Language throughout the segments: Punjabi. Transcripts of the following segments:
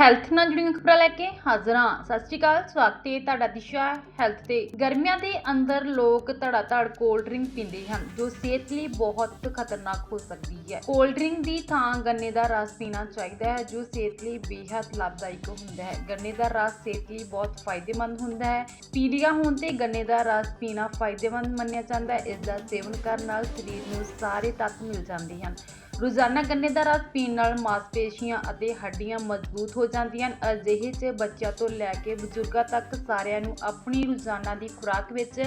ਹੈਲਥ ਨਾਲ ਜੁੜੀਆਂ ਖਬਰਾਂ ਲੈ ਕੇ ਹਾਜ਼ਰ ਹਾਂ। ਸਤਿ ਸ਼੍ਰੀ ਅਕਾਲ, ਸਵਾਗਤ ਹੈ ਤੁਹਾਡਾ ਦਿਸ਼ਾ ਹੈਲਥ ਤੇ। ਗਰਮੀਆਂ ਦੇ ਅੰਦਰ ਲੋਕ ਧੜਾ ਧੜ ਕੋਲਡ ਡਰਿੰਕ ਪੀਂਦੇ ਹਨ, ਜੋ ਸਿਹਤ ਲਈ ਬਹੁਤ ਖਤਰਨਾਕ ਹੋ ਸਕਦੀ ਹੈ। ਕੋਲਡ ਡਰਿੰਕ ਦੀ ਥਾਂ ਗੰਨੇ ਦਾ ਰਸ ਪੀਣਾ ਚਾਹੀਦਾ ਹੈ, ਜੋ ਸਿਹਤ ਲਈ ਬੇहद ਲਾਭਦਾਇਕ ਹੁੰਦਾ ਹੈ। ਗੰਨੇ ਦਾ ਰਸ ਸਿਹਤ ਲਈ ਬਹੁਤ ਫਾਇਦੇਮੰਦ ਹੁੰਦਾ ਹੈ। ਪੀਲੀਆ ਹੋਣ ਤੇ ਗੰਨੇ ਦਾ ਰਸ ਪੀਣਾ ਫਾਇਦੇਮੰਦ ਮੰਨਿਆ ਜਾਂਦਾ ਹੈ। ਇਸ ਦਾ ਸੇਵਨ ਕਰਨ ਨਾਲ ਸਰੀਰ ਨੂੰ ਸਾਰੇ ਤੱਤ ਮਿਲ ਜਾਂਦੇ ਹਨ। ਰੋਜ਼ਾਨਾ ਗੰਨੇ ਦਾ ਰਸ ਪੀਣ ਨਾਲ ਮਾਸਪੇਸ਼ੀਆਂ ਅਤੇ ਹੱਡੀਆਂ ਮਜ਼ਬੂਤ ਹੋ ਜਾਂਦੀਆਂ ਹਨ। ਅਜਿਹੇ 'ਚ ਬੱਚਿਆਂ ਤੋਂ ਲੈ ਕੇ ਬਜ਼ੁਰਗਾਂ ਤੱਕ ਸਾਰਿਆਂ ਨੂੰ ਆਪਣੀ ਰੋਜ਼ਾਨਾ ਦੀ ਖੁਰਾਕ ਵਿੱਚ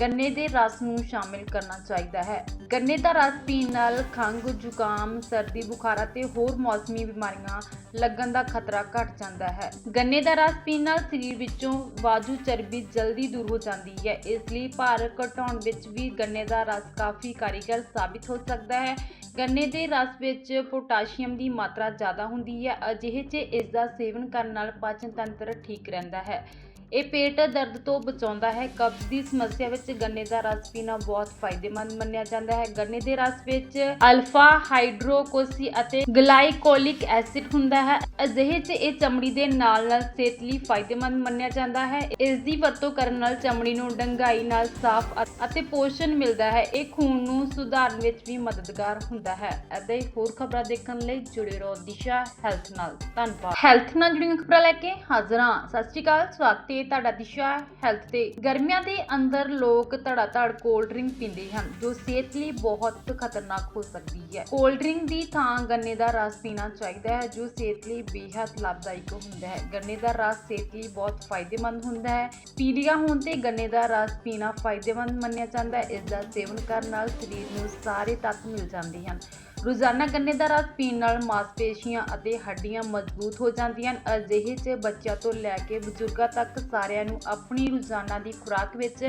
ਗੰਨੇ ਦੇ ਰਸ ਨੂੰ ਸ਼ਾਮਿਲ ਕਰਨਾ ਚਾਹੀਦਾ ਹੈ। ਗੰਨੇ ਦਾ ਰਸ ਪੀਣ ਨਾਲ ਖੰਘ, ਜ਼ੁਕਾਮ, ਸਰਦੀ, ਬੁਖਾਰ ਅਤੇ ਹੋਰ ਮੌਸਮੀ ਬਿਮਾਰੀਆਂ ਲੱਗਣ ਦਾ ਖਤਰਾ ਘਟ ਜਾਂਦਾ ਹੈ। ਗੰਨੇ ਦਾ ਰਸ ਪੀਣ ਨਾਲ ਸਰੀਰ ਵਿੱਚੋਂ ਵਾਜੂ ਚਰਬੀ ਜਲਦੀ ਦੂਰ ਹੋ ਜਾਂਦੀ ਹੈ। ਇਸ ਲਈ ਭਾਰ ਘਟਾਉਣ ਵਿੱਚ ਵੀ ਗੰਨੇ ਦਾ ਰਸ ਕਾਫੀ ਕਾਰੀਗਰ ਸਾਬਿਤ ਹੋ ਸਕਦਾ ਹੈ। ਗੰਨੇ ਦੇ ਰਸ ਵਿੱਚ ਪੋਟਾਸ਼ੀਅਮ ਦੀ ਮਾਤਰਾ ਜ਼ਿਆਦਾ ਹੁੰਦੀ ਹੈ, ਅਜਿਹੇ 'ਚ ਇਸ ਦਾ ਸੇਵਨ ਕਰਨ ਨਾਲ ਪਾਚਨ ਤੰਤਰ ਠੀਕ ਰਹਿੰਦਾ ਹੈ। ਇਹ ਪੇਟ ਦਰਦ ਤੋਂ ਬਚਾਉਂਦਾ ਹੈ। ਕਬਜ਼ ਦੀ ਸਮੱਸਿਆ ਵਿੱਚ ਗੰਨੇ ਦਾ ਰਸ ਪੀਣਾ ਬਹੁਤ ਫਾਇਦੇਮੰਦ ਮੰਨਿਆ ਜਾਂਦਾ ਹੈ। ਗੰਨੇ ਦੇ ਰਸ ਵਿੱਚ ਅਲਫਾ, ਹਾਈਡਰੋਕੋਸੀ ਅਤੇ ਗਲਾਈਕੋਲਿਕ ਐਸਿਡ ਹੁੰਦਾ ਹੈ। ਅਜਿਹੇ 'ਚ ਇਹ ਚਮੜੀ ਦੇ ਨਾਲ ਨਾਲ ਸਿਹਤ ਲਈ ਫਾਇਦੇਮੰਦ ਮੰਨਿਆ ਜਾਂਦਾ ਹੈ। ਇਸ ਦੀ ਵਰਤੋਂ ਕਰਨ ਨਾਲ ਚਮੜੀ ਨੂੰ ਡੰਗਾਈ ਨਾਲ ਸਾਫ਼ ਅਤੇ ਪੋਸ਼ਣ ਮਿਲਦਾ ਹੈ। ਇਹ ਖੂਨ ਨੂੰ ਸੁਧਾਰਨ ਵਿੱਚ ਵੀ ਮਦਦਗਾਰ ਹੁੰਦਾ ਹੈ। ਅਤੇ ਹੋਰ ਖਬਰਾਂ ਦੇਖਣ ਲਈ ਜੁੜੇ ਰਹੋ ਦਿਸ਼ਾ ਹੈਲਥ ਨਾਲ। ਧੰਨਵਾਦ। ਹੈਲਥ ਨਾਲ ਜੁੜੀਆਂ ਖਬਰਾਂ ਲੈ ਕੇ ਹਾਜ਼ਰਾਂ ਸਤਿ ਸ਼੍ਰੀ ਅਕਾਲ। ਸਵਾਗਤ ਹੈ ਤੁਹਾਡਾ ਦਿਸ਼ਾ ਹੈਲਥ ਤੇ ਗਰਮੀਆਂ ਦੇ ਅੰਦਰ ਲੋਕ ਧੜਾ ਧੜ ਕੋਲਡ ਡਰਿੰਕ ਪੀਂਦੇ ਹਨ, ਜੋ ਸਿਹਤ ਲਈ ਬਹੁਤ ਖਤਰਨਾਕ ਹੋ ਸਕਦੀ ਹੈ। ਕੋਲਡ ਡਰਿੰਕ ਦੀ ਥਾਂ ਗੰਨੇ ਦਾ ਰਸ ਪੀਣਾ ਚਾਹੀਦਾ ਹੈ, ਜੋ ਸਿਹਤ ਲਈ ਬੇहद ਲਾਭਦਾਇਕ ਹੁੰਦਾ ਹੈ। ਗੰਨੇ ਦਾ ਰਸ ਸਿਹਤ ਲਈ ਬਹੁਤ ਫਾਇਦੇਮੰਦ ਹੁੰਦਾ ਹੈ। ਪੀਲੀਆ ਹੋਣ ਤੇ ਗੰਨੇ ਦਾ ਰਸ ਪੀਣਾ ਫਾਇਦੇਮੰਦ ਮੰਨਿਆ ਜਾਂਦਾ ਹੈ, ਇਸ ਦਾ ਸੇਵਨ ਕਰਨ ਨਾਲ ਸਰੀਰ ਨੂੰ ਸਾਰੇ ਤੱਤ ਮਿਲ ਜਾਂਦੇ ਹਨ। ਰੋਜ਼ਾਨਾ ਗੰਨੇ ਦਾ ਰਸ ਪੀਣ ਨਾਲ ਮਾਸਪੇਸ਼ੀਆਂ ਅਤੇ ਹੱਡੀਆਂ ਮਜ਼ਬੂਤ ਹੋ ਜਾਂਦੀਆਂ ਹਨ। ਅਜਿਹੇ 'ਚ ਬੱਚਿਆਂ ਤੋਂ ਲੈ ਕੇ ਬਜ਼ੁਰਗਾਂ ਤੱਕ ਸਾਰਿਆਂ ਨੂੰ ਆਪਣੀ ਰੋਜ਼ਾਨਾ ਦੀ ਖੁਰਾਕ ਵਿੱਚ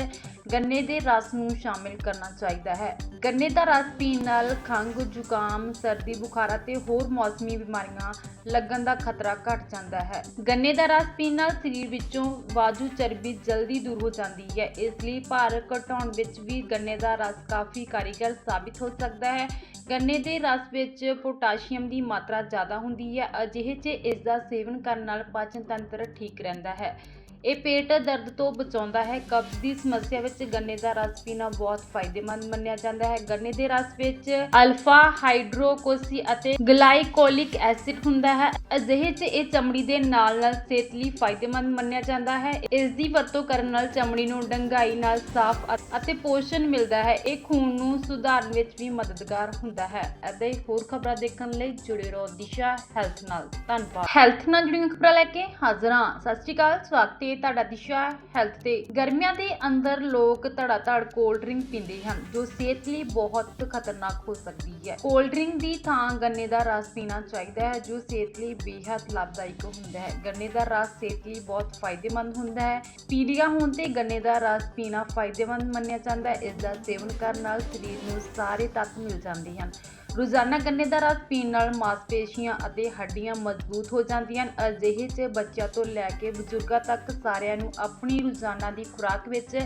ਗੰਨੇ ਦੇ ਰਸ ਨੂੰ ਸ਼ਾਮਿਲ ਕਰਨਾ ਚਾਹੀਦਾ ਹੈ। ਗੰਨੇ ਦਾ ਰਸ ਪੀਣ ਨਾਲ ਖੰਘ, ਜ਼ੁਕਾਮ, ਸਰਦੀ, ਬੁਖਾਰ ਅਤੇ ਹੋਰ ਮੌਸਮੀ ਬਿਮਾਰੀਆਂ ਲੱਗਣ ਦਾ ਖਤਰਾ ਘਟ ਜਾਂਦਾ ਹੈ। ਗੰਨੇ ਦਾ ਰਸ ਪੀਣ ਨਾਲ ਸਰੀਰ ਵਿੱਚੋਂ ਵਾਜੂ ਚਰਬੀ ਜਲਦੀ ਦੂਰ ਹੋ ਜਾਂਦੀ ਹੈ। ਇਸ ਲਈ ਭਾਰ ਘਟਾਉਣ ਵਿੱਚ ਵੀ ਗੰਨੇ ਦਾ ਰਸ ਕਾਫੀ ਕਾਰੀਗਰ ਸਾਬਿਤ ਹੋ ਸਕਦਾ ਹੈ। ਗੰਨੇ ਦੇ ਰਸ ਵਿੱਚ ਪੋਟਾਸ਼ੀਅਮ ਦੀ ਮਾਤਰਾ ਜ਼ਿਆਦਾ ਹੁੰਦੀ ਹੈ, ਅਜਿਹੇ 'ਚ ਇਸ ਦਾ ਸੇਵਨ ਕਰਨ ਨਾਲ ਪਾਚਨ ਤੰਤਰ ਠੀਕ ਰਹਿੰਦਾ ਹੈ। ਇਹ ਪੇਟ ਦਰਦ ਤੋਂ ਬਚਾਉਂਦਾ ਹੈ। ਕਬਜ਼ ਦੀ ਸਮੱਸਿਆ ਵਿੱਚ ਗੰਨੇ ਦਾ ਰਸ ਪੀਣਾ ਬਹੁਤ ਫਾਇਦੇਮੰਦ ਮੰਨਿਆ ਜਾਂਦਾ ਹੈ। ਗੰਨੇ ਦੇ ਰਸ ਵਿੱਚ ਅਲਫਾ, ਹਾਈਡਰੋਕੋਸੀ ਅਤੇ ਗਲਾਈਕੋਲਿਕ ਐਸਿਡ ਹੁੰਦਾ ਹੈ। ਅਜਿਹੇ 'ਚ ਇਹ ਚਮੜੀ ਦੇ ਨਾਲ ਨਾਲ ਸਿਹਤ ਲਈ ਫਾਇਦੇਮੰਦ ਮੰਨਿਆ ਜਾਂਦਾ ਹੈ। ਇਸ ਦੀ ਵਰਤੋਂ ਕਰਨ ਨਾਲ ਚਮੜੀ ਨੂੰ ਡੰਗਾਈ ਨਾਲ ਸਾਫ਼ ਅਤੇ ਪੋਸ਼ਣ ਮਿਲਦਾ ਹੈ। ਇਹ ਖੂਨ ਨੂੰ ਸੁਧਾਰਨ ਵਿੱਚ ਵੀ ਮਦਦਗਾਰ ਹੁੰਦਾ ਹੈ। ਅਤੇ ਹੋਰ ਖਬਰਾਂ ਦੇਖਣ ਲਈ ਜੁੜੇ ਰਹੋ ਦਿਸ਼ਾ ਹੈਲਥ ਨਾਲ। ਧੰਨਵਾਦ। ਹੈਲਥ ਨਾਲ ਜੁੜੀਆਂ ਖਬਰਾਂ ਲੈ ਕੇ ਹਾਜ਼ਰਾਂ ਸਤਿ ਸ਼੍ਰੀ ਅਕਾਲ। ਸਵਾਗਤ ਹੈ ਤੁਹਾਡਾ ਦਿਸ਼ਾ ਹੈਲਥ ਤੇ ਗਰਮੀਆਂ ਦੇ ਅੰਦਰ ਲੋਕ ਧੜਾ ਧੜ ਕੋਲਡ ਡਰਿੰਕ ਪੀਂਦੇ ਹਨ, ਜੋ ਸਿਹਤ ਲਈ ਬਹੁਤ ਖਤਰਨਾਕ ਹੋ ਸਕਦੀ ਹੈ। ਕੋਲਡ ਡਰਿੰਕ ਦੀ ਥਾਂ ਗੰਨੇ ਦਾ ਰਸ ਪੀਣਾ ਚਾਹੀਦਾ ਹੈ, ਜੋ ਸਿਹਤ ਲਈ ਬੇहद ਲਾਭਦਾਇਕ ਹੁੰਦਾ ਹੈ। ਗੰਨੇ ਦਾ ਰਸ ਸਿਹਤ ਲਈ ਬਹੁਤ ਫਾਇਦੇਮੰਦ ਹੁੰਦਾ ਹੈ। ਪੀਲੀਆ ਹੋਣ ਤੇ ਗੰਨੇ ਦਾ ਰਸ ਪੀਣਾ ਫਾਇਦੇਮੰਦ ਮੰਨਿਆ ਜਾਂਦਾ ਹੈ, ਇਸ ਦਾ ਸੇਵਨ ਕਰਨ ਨਾਲ ਸਰੀਰ ਨੂੰ ਸਾਰੇ ਤੱਤ ਮਿਲ ਜਾਂਦੇ ਹਨ। ਰੋਜ਼ਾਨਾ ਗੰਨੇ ਦਾ ਰਸ ਪੀਣ ਨਾਲ ਮਾਸਪੇਸ਼ੀਆਂ ਅਤੇ ਹੱਡੀਆਂ ਮਜ਼ਬੂਤ ਹੋ ਜਾਂਦੀਆਂ ਹਨ। ਅਜਿਹੇ 'ਚ ਬੱਚਿਆਂ ਤੋਂ ਲੈ ਕੇ ਬਜ਼ੁਰਗਾਂ ਤੱਕ ਸਾਰਿਆਂ ਨੂੰ ਆਪਣੀ ਰੋਜ਼ਾਨਾ ਦੀ ਖੁਰਾਕ ਵਿੱਚ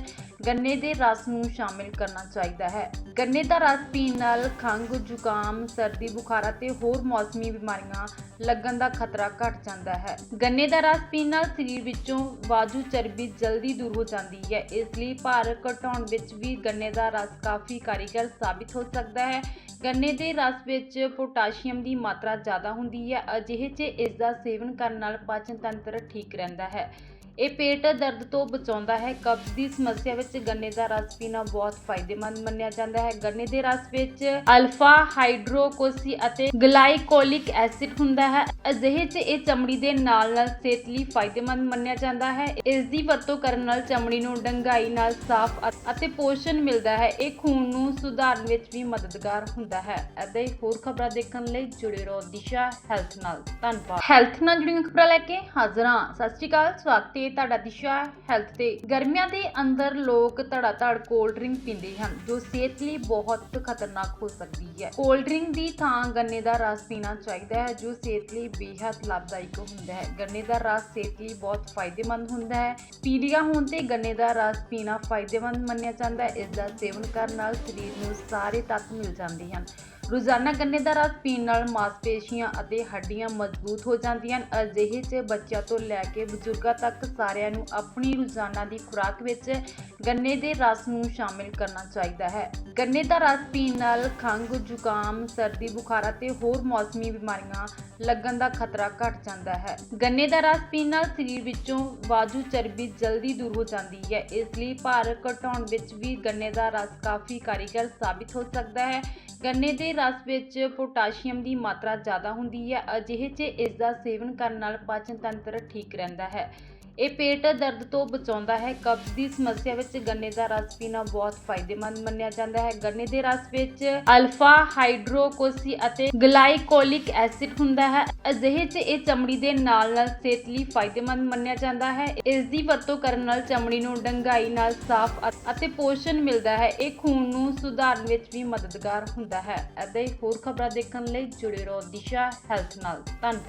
ਗੰਨੇ ਦੇ ਰਸ ਨੂੰ ਸ਼ਾਮਿਲ ਕਰਨਾ ਚਾਹੀਦਾ ਹੈ। ਗੰਨੇ ਦਾ ਰਸ ਪੀਣ ਨਾਲ ਖੰਘ, ਜ਼ੁਕਾਮ, ਸਰਦੀ, ਬੁਖਾਰ ਅਤੇ ਹੋਰ ਮੌਸਮੀ ਬਿਮਾਰੀਆਂ ਲੱਗਣ ਦਾ ਖਤਰਾ ਘਟ ਜਾਂਦਾ ਹੈ। ਗੰਨੇ ਦਾ ਰਸ ਪੀਣ ਨਾਲ ਸਰੀਰ ਵਿੱਚੋਂ ਵਾਜੂ ਚਰਬੀ ਜਲਦੀ ਦੂਰ ਹੋ ਜਾਂਦੀ ਹੈ। ਇਸ ਲਈ ਭਾਰ ਘਟਾਉਣ ਵਿੱਚ ਵੀ ਗੰਨੇ ਦਾ ਰਸ ਕਾਫੀ ਕਾਰੀਗਰ ਸਾਬਿਤ ਹੋ ਸਕਦਾ ਹੈ। ਗੰਨੇ ਦੇ ਰਸ ਵਿੱਚ ਪੋਟਾਸ਼ੀਅਮ ਦੀ ਮਾਤਰਾ ਜ਼ਿਆਦਾ ਹੁੰਦੀ ਹੈ, ਅਜਿਹੇ 'ਚ ਇਸ ਦਾ ਸੇਵਨ ਕਰਨ ਨਾਲ ਪਾਚਨ ਤੰਤਰ ਠੀਕ ਰਹਿੰਦਾ ਹੈ। ਇਹ ਪੇਟ ਦਰਦ ਤੋਂ ਬਚਾਉਂਦਾ ਹੈ। ਕਬਜ਼ ਦੀ ਸਮੱਸਿਆ ਵਿੱਚ ਗੰਨੇ ਦਾ ਰਸ ਪੀਣਾ ਬਹੁਤ ਫਾਇਦੇਮੰਦ ਮੰਨਿਆ ਜਾਂਦਾ ਹੈ। ਗੰਨੇ ਦੇ ਰਸ ਵਿੱਚ ਅਲਫਾ, ਹਾਈਡਰੋਕੋਸੀ ਅਤੇ ਗਲਾਈਕੋਲਿਕ ਐਸਿਡ ਹੁੰਦਾ ਹੈ। ਅਜਿਹੇ 'ਚ ਇਹ ਚਮੜੀ ਦੇ ਨਾਲ ਨਾਲ ਸਿਹਤ ਲਈ ਫਾਇਦੇਮੰਦ ਮੰਨਿਆ ਜਾਂਦਾ ਹੈ। ਇਸ ਦੀ ਵਰਤੋਂ ਕਰਨ ਨਾਲ ਚਮੜੀ ਨੂੰ ਡੰਗਾਈ ਨਾਲ ਸਾਫ਼ ਅਤੇ ਪੋਸ਼ਣ ਮਿਲਦਾ ਹੈ। ਇਹ ਖੂਨ ਨੂੰ ਸੁਧਾਰਨ ਵਿੱਚ ਵੀ ਮਦਦਗਾਰ ਹੁੰਦਾ ਹੈ। ਅਤੇ ਹੋਰ ਖਬਰਾਂ ਦੇਖਣ ਲਈ ਜੁੜੇ ਰਹੋ ਦਿਸ਼ਾ ਹੈਲਥ ਨਾਲ। ਧੰਨਵਾਦ। ਹੈਲਥ ਨਾਲ ਜੁੜੀਆਂ ਖਬਰਾਂ ਲੈ ਕੇ ਹਾਜ਼ਰਾਂ ਸਤਿ ਸ਼੍ਰੀ ਅਕਾਲ। ਸਵਾਗਤ ਹੈ ਤੁਹਾਡਾ ਦਿਸ਼ਾ ਹੈਲਥ ਤੇ ਗਰਮੀਆਂ ਦੇ ਅੰਦਰ ਲੋਕ ਧੜਾ ਧੜ ਕੋਲਡ ਡਰਿੰਕ ਪੀਂਦੇ ਹਨ, ਜੋ ਸਿਹਤ ਲਈ ਬਹੁਤ ਖਤਰਨਾਕ ਹੋ ਸਕਦੀ ਹੈ। ਕੋਲਡ ਡਰਿੰਕ ਦੀ ਥਾਂ ਗੰਨੇ ਦਾ ਰਸ ਪੀਣਾ ਚਾਹੀਦਾ ਹੈ, ਜੋ ਸਿਹਤ ਲਈ ਬੇहद ਲਾਭਦਾਇਕ ਹੁੰਦਾ ਹੈ। ਗੰਨੇ ਦਾ ਰਸ ਸਿਹਤ ਲਈ ਬਹੁਤ ਫਾਇਦੇਮੰਦ ਹੁੰਦਾ ਹੈ। ਪੀਲੀਆ ਹੋਣ ਤੇ ਗੰਨੇ ਦਾ ਰਸ ਪੀਣਾ ਫਾਇਦੇਮੰਦ ਮੰਨਿਆ ਜਾਂਦਾ ਹੈ, ਇਸ ਦਾ ਸੇਵਨ ਕਰਨ ਨਾਲ ਸਰੀਰ ਨੂੰ ਸਾਰੇ ਤੱਤ ਮਿਲ ਜਾਂਦੇ ਹਨ। ਰੋਜ਼ਾਨਾ ਗੰਨੇ ਦਾ ਰਸ ਪੀਣ ਨਾਲ ਮਾਸਪੇਸ਼ੀਆਂ ਅਤੇ ਹੱਡੀਆਂ ਮਜ਼ਬੂਤ ਹੋ ਜਾਂਦੀਆਂ ਹਨ। ਅਜਿਹੇ 'ਚ ਬੱਚਿਆਂ ਤੋਂ ਲੈ ਕੇ ਬਜ਼ੁਰਗਾਂ ਤੱਕ ਸਾਰਿਆਂ ਨੂੰ ਆਪਣੀ ਰੋਜ਼ਾਨਾ ਦੀ ਖੁਰਾਕ ਵਿੱਚ ਗੰਨੇ ਦੇ ਰਸ ਨੂੰ ਸ਼ਾਮਿਲ ਕਰਨਾ ਚਾਹੀਦਾ ਹੈ। ਗੰਨੇ ਦਾ ਰਸ ਪੀਣ ਨਾਲ ਖੰਘ, ਜ਼ੁਕਾਮ, ਸਰਦੀ, ਬੁਖਾਰ ਅਤੇ ਹੋਰ ਮੌਸਮੀ ਬਿਮਾਰੀਆਂ ਲੱਗਣ ਦਾ ਖਤਰਾ ਘਟ ਜਾਂਦਾ ਹੈ। ਗੰਨੇ ਦਾ ਰਸ ਪੀਣ ਨਾਲ ਸਰੀਰ ਵਿੱਚੋਂ ਵਾਜੂ ਚਰਬੀ ਜਲਦੀ ਦੂਰ ਹੋ ਜਾਂਦੀ ਹੈ। ਇਸ ਲਈ ਭਾਰ ਘਟਾਉਣ ਵਿੱਚ ਵੀ ਗੰਨੇ ਦਾ ਰਸ ਕਾਫੀ ਕਾਰੀਗਰ ਸਾਬਿਤ ਹੋ ਸਕਦਾ ਹੈ। ਗੰਨੇ ਦੇ ਰਸ ਵਿੱਚ ਪੋਟਾਸ਼ੀਅਮ ਦੀ ਮਾਤਰਾ ਜ਼ਿਆਦਾ ਹੁੰਦੀ ਹੈ, ਅਜਿਹੇ 'ਚ ਇਸ ਦਾ ਸੇਵਨ ਕਰਨ ਨਾਲ ਪਾਚਨ ਤੰਤਰ ਠੀਕ ਰਹਿੰਦਾ ਹੈ। ਇਹ ਪੇਟ ਦਰਦ ਤੋਂ ਬਚਾਉਂਦਾ ਹੈ। ਕਬਜ਼ ਦੀ ਸਮੱਸਿਆ ਵਿੱਚ ਗੰਨੇ ਦਾ ਰਸ ਪੀਣਾ ਬਹੁਤ ਫਾਇਦੇਮੰਦ ਮੰਨਿਆ ਜਾਂਦਾ ਹੈ। ਗੰਨੇ ਦੇ ਰਸ ਵਿੱਚ ਅਲਫਾ, ਹਾਈਡਰੋਕੋਸੀ ਅਤੇ ਗਲਾਈਕੋਲਿਕ ਐਸਿਡ ਹੁੰਦਾ ਹੈ। ਅਜਿਹੇ 'ਚ ਇਹ ਚਮੜੀ ਦੇ ਨਾਲ ਨਾਲ ਸਿਹਤ ਲਈ ਫਾਇਦੇਮੰਦ ਮੰਨਿਆ ਜਾਂਦਾ ਹੈ। ਇਸ ਦੀ ਵਰਤੋਂ ਕਰਨ ਨਾਲ ਚਮੜੀ ਨੂੰ ਡੰਗਾਈ ਨਾਲ ਸਾਫ਼ ਅਤੇ ਪੋਸ਼ਣ ਮਿਲਦਾ ਹੈ। ਇਹ ਖੂਨ ਨੂੰ ਸੁਧਾਰਨ ਵਿੱਚ ਵੀ ਮਦਦਗਾਰ ਹੁੰਦਾ ਹੈ। ਅਤੇ ਹੋਰ ਖਬਰਾਂ ਦੇਖਣ ਲਈ ਜੁੜੇ ਰਹੋ ਦਿਸ਼ਾ ਹੈਲਥ ਨਾਲ। ਧੰਨਵਾਦ।